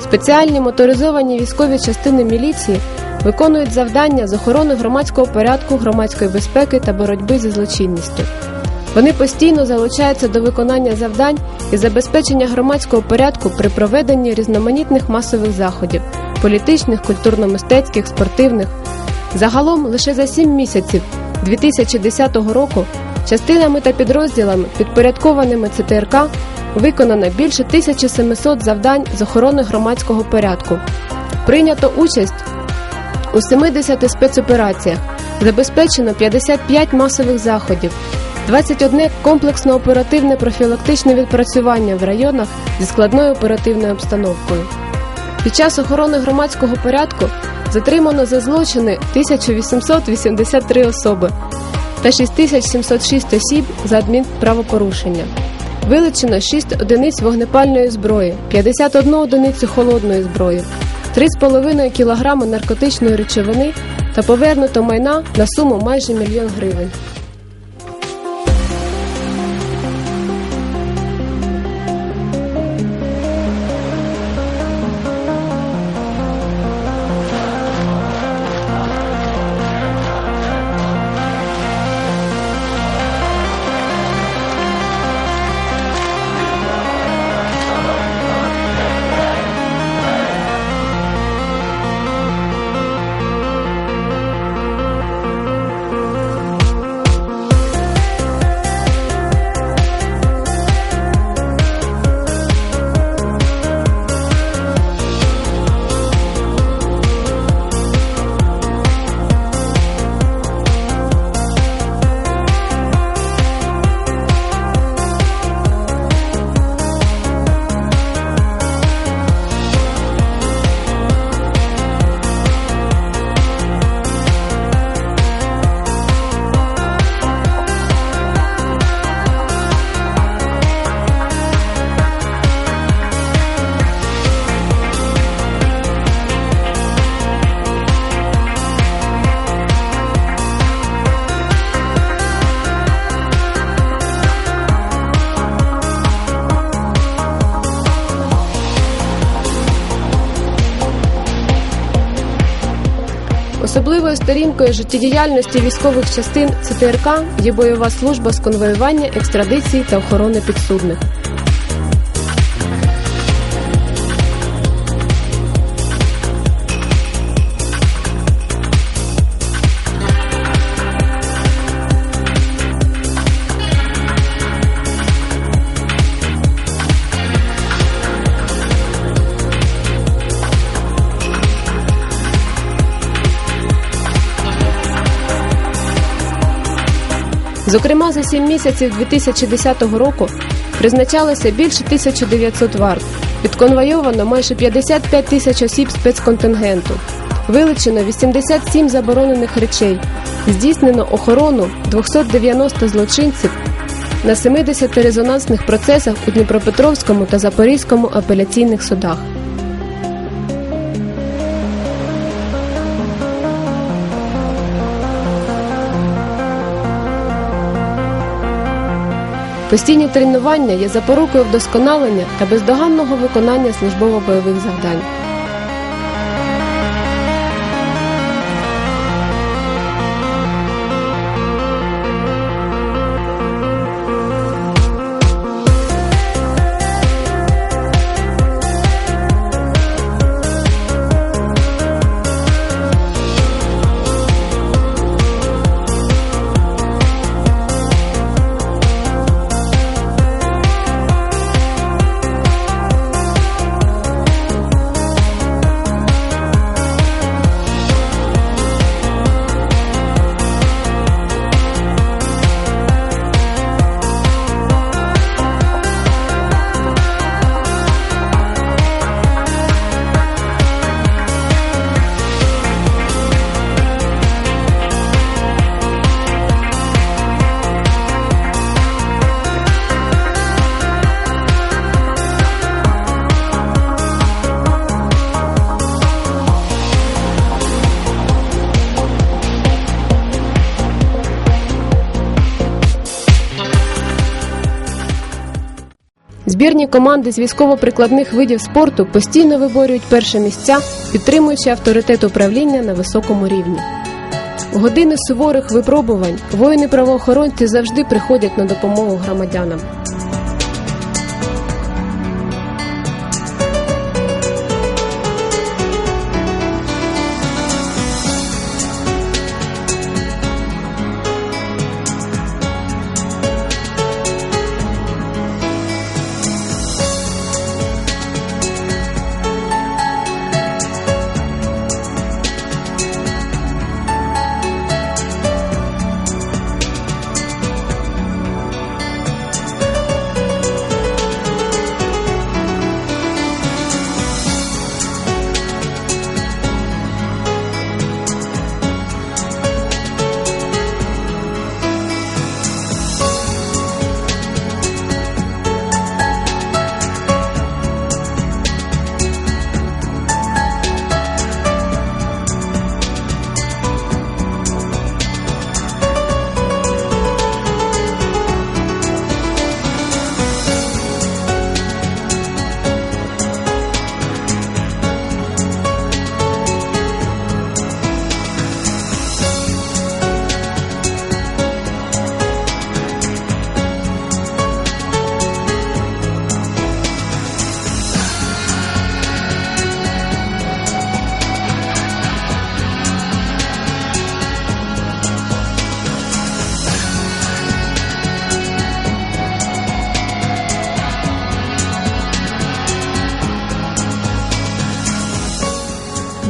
Спеціальні моторизовані військові частини міліції виконують завдання з охорони громадського порядку, громадської безпеки та боротьби зі злочинністю. Вони постійно залучаються до виконання завдань і забезпечення громадського порядку при проведенні різноманітних масових заходів політичних, культурно-мистецьких, спортивних. Загалом лише за 7 місяців 2010 року частинами та підрозділами, підпорядкованими ЦТРК, виконано більше 1700 завдань з охорони громадського порядку. Прийнято участь у 70 спецопераціях, забезпечено 55 масових заходів, 21 комплексно оперативне профілактичне відпрацювання в районах зі складною оперативною обстановкою. Під час охорони громадського порядку затримано за злочини 1883 особи та 6706 осіб за адмінправопорушення. Вилучено 6 одиниць вогнепальної зброї, 51 одиницю холодної зброї, 3,5 кг наркотичної речовини та повернуто майна на суму майже мільйон гривень. Особливою сторінкою життєдіяльності військових частин ЦТРК є бойова служба з конвоювання, екстрадиції та охорони підсудних. Зокрема, за 7 місяців 2010 року призначалося більше 1900 варт, відконвойовано майже 55 тисяч осіб спецконтингенту, вилучено 87 заборонених речей, здійснено охорону 290 злочинців на 70 резонансних процесах у Дніпропетровському та Запорізькому апеляційних судах. Постійні тренування є запорукою вдосконалення та бездоганного виконання службово-бойових завдань. Збірні команди з військово-прикладних видів спорту постійно виборюють перше місця, підтримуючи авторитет управління на високому рівні. В години суворих випробувань воїни-правоохоронці завжди приходять на допомогу громадянам.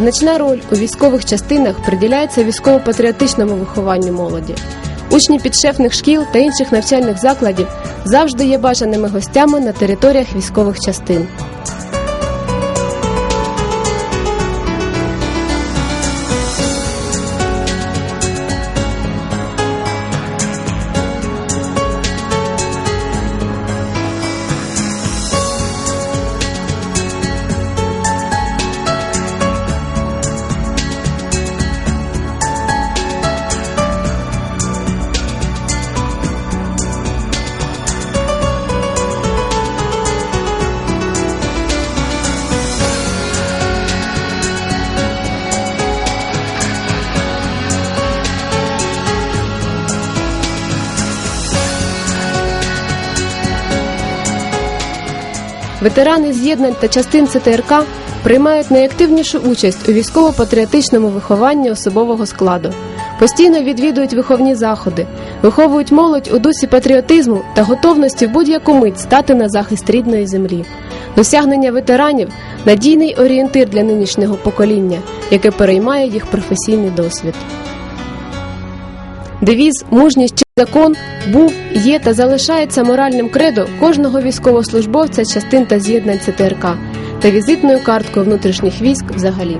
Значна роль у військових частинах приділяється військово-патріотичному вихованню молоді. Учні підшефних шкіл та інших навчальних закладів завжди є бажаними гостями на територіях військових частин. Ветерани з'єднань та частин ЦТРК приймають найактивнішу участь у військово-патріотичному вихованні особового складу, постійно відвідують виховні заходи, виховують молодь у дусі патріотизму та готовності в будь-яку мить стати на захист рідної землі. Досягнення ветеранів надійний орієнтир для нинішнього покоління, яке переймає їх професійний досвід. Девіз мужність чи закон був, є та залишається моральним кредо кожного військовослужбовця частин та з'єднань ЦТРК та візитною карткою внутрішніх військ взагалі.